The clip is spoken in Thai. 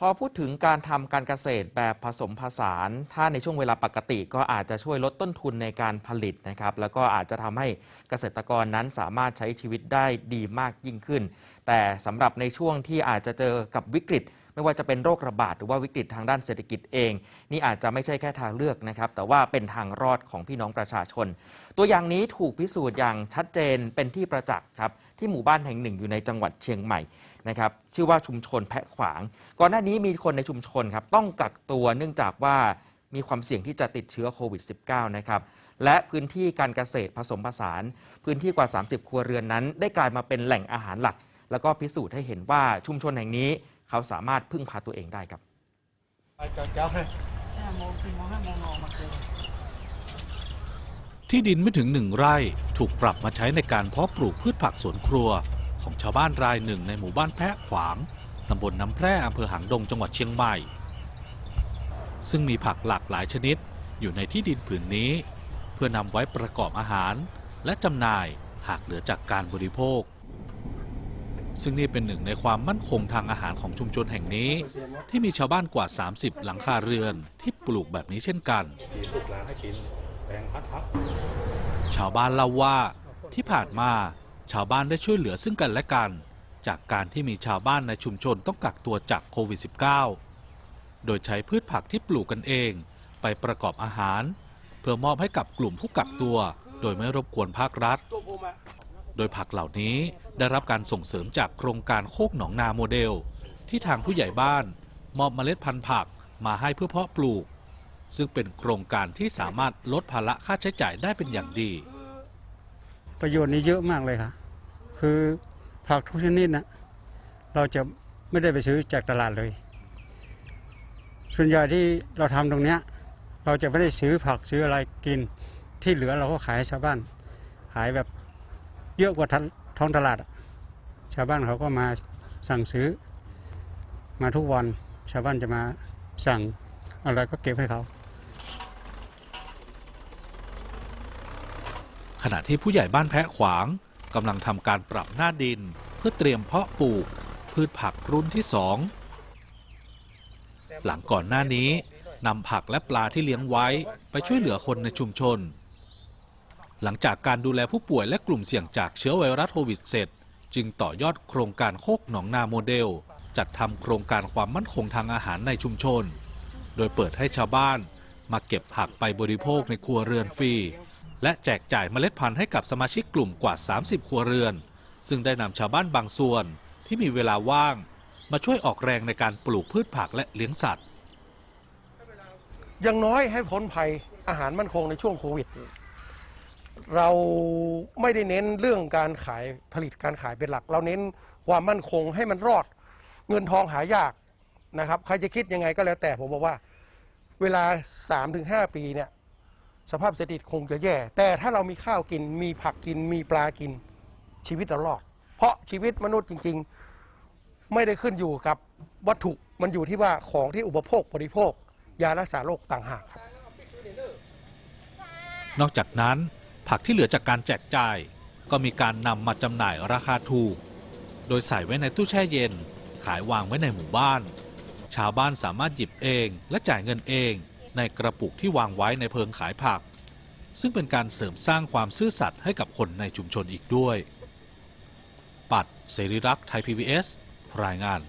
พอพูดถึงการทำการเกษตรแบบผสมผสาน ถ้าในช่วงเวลาปกติก็อาจจะช่วยลดต้นทุนในการผลิตนะครับ แล้วก็อาจจะทำให้เกษตรกรนั้นสามารถใช้ชีวิตได้ดีมากยิ่งขึ้น แต่สำหรับในช่วงที่อาจจะเจอกับวิกฤต ไม่ว่าจะเป็นโรคระบาดหรือว่าวิกฤตทางด้านเศรษฐกิจเอง นี่อาจจะไม่ใช่แค่ทางเลือกนะครับ แต่ว่าเป็นทางรอดของพี่น้องประชาชน ตัวอย่างนี้ถูกพิสูจน์อย่างชัดเจนเป็นที่ประจักษ์ครับที่หมู่บ้านแห่งหนึ่งอยู่ในจังหวัดเชียงใหม่ นะครับชื่อว่าชุมชนแพะขวาง ก่อนหน้านี้มีคนในชุมชนครับต้องกักตัวเนื่องจากว่ามีความเสี่ยงที่จะติดเชื้อโควิด -19 นะครับและพื้นที่การเกษตรผสมผสาน พื้นที่กว่า 30 ครัวเรือนนั้น ได้กลายมาเป็นแหล่งอาหารหลัก แล้วก็พิสูจน์ให้เห็นว่าชุมชนแห่งนี้ เขาสามารถพึ่งพาตัวเองได้ครับที่ดินไม่ถึงหนึ่งไร่ ถูกปรับมาใช้ในการเพาะปลูกพืชผักสวนครัว ของชาวบ้านรายหนึ่งในหมู่บ้านแพะขวางตำบลน้ำแพร่อำเภอหางดงจังหวัดเชียงใหม่ ซึ่งมีผักหลากหลายชนิดอยู่ในที่ดินผืนนี้ เพื่อนำไว้ประกอบอาหาร และจำหน่ายหากเหลือจากการบริโภค ซึ่งนี่เป็นหนึ่งในความมั่นคงทางอาหารของชุมชนแห่งนี้ ที่มีชาวบ้านกว่า 30 หลังคาเรือนที่ปลูกแบบนี้เช่นกัน ชาวบ้านเล่าว่าที่ผ่านมา ชาวบ้านได้ช่วยเหลือซึ่งกันและกัน จากการที่มีชาวบ้านในชุมชนต้องกักตัวจากโควิด -19 โดยใช้พืชผักที่ปลูกกันเอง ไปประกอบอาหาร เพื่อมอบให้กับกลุ่มผู้กักตัว โดยไม่รบกวนภาครัฐ โดยผักเหล่านี้ได้รับการส่งเสริมจากโครงการโคกหนองนาโมเดล ที่ทางผู้ใหญ่บ้าน มอบเมล็ดพันธุ์ผักมาให้เพื่อเพาะปลูก ซึ่งเป็นโครงการที่สามารถลดภาระค่าใช้จ่ายได้เป็นอย่างดี ประโยชน์นี้เยอะมากเลยค่ะ คือผักทุกชนิดนะเราจะไม่ได้ไปซื้อจากตลาดเลย ส่วนใหญ่ที่เราทำตรงเนี้ย เราจะไม่ได้ซื้อผักซื้ออะไรกิน ที่เหลือเราก็ขายชาวบ้าน ขายแบบเยอะกว่าท้องตลาด ชาวบ้านเขาก็มาสั่งซื้อ มาทุกวัน ชาวบ้านจะมาสั่งอะไรก็เก็บให้เขา ขณะที่ผู้ใหญ่บ้านแพะขวางกำลังทำการปรับหน้าดิน เพื่อเตรียมเพาะปลูก พืชผักรุ่นที่สอง หลังก่อนหน้านี้นำผักและปลาที่เลี้ยงไว้ไปช่วยเหลือคนในชุมชน หลังจากการดูแลผู้ป่วยและกลุ่มเสี่ยงจากเชื้อไวรัสโควิดเสร็จ จึงต่อยอดโครงการโคกหนองนาโมเดล จัดทำโครงการความมั่นคงทางอาหารในชุมชน โดยเปิดให้ชาวบ้านมาเก็บผักไปบริโภคในครัวเรือนฟรี และแจกจ่ายเมล็ดพันธุ์ให้กับสมาชิกกลุ่มกว่า 30 ครัวเรือน ซึ่งได้นำชาวบ้านบางส่วนที่มีเวลาว่าง มาช่วยออกแรงในการปลูกพืชผักและเลี้ยงสัตว์ อย่างน้อยให้พ้นภัยอาหารมั่นคงในช่วงโควิด เราไม่ได้เน้นเรื่องการขายผลิตการขายเป็นหลัก เราเน้นความมั่นคงให้มันรอด เงินทองหายากนะครับ ใครจะคิดยังไงก็แล้วแต่ผมบอกว่า เวลา 3-5 ปีเนี่ย สภาพเศรษฐกิจคงจะแย่ แต่ถ้าเรามีข้าวกิน มีผักกิน มีปลากิน ชีวิตเรารอด เพราะชีวิตมนุษย์จริง ๆ ไม่ได้ขึ้นอยู่กับวัตถุมันอยู่ที่ว่าของที่อุปโภคบริโภค ยารักษาโรคต่างหากครับ นอกจากนั้น ผักที่เหลือจากการแจกจ่าย ก็มีการนำมาจำหน่ายราคาถูก โดยใส่ไว้ในตู้แช่เย็น ขายวางไว้ในหมู่บ้าน ชาวบ้านสามารถหยิบเองและจ่ายเงินเอง ในกระปุกที่วางไว้ในเพิงขายผัก ซึ่งเป็นการเสริมสร้างความซื่อสัตย์ให้กับคนในชุมชนอีกด้วย ปัดเสรีรักษ์ไทย PBS รายงาน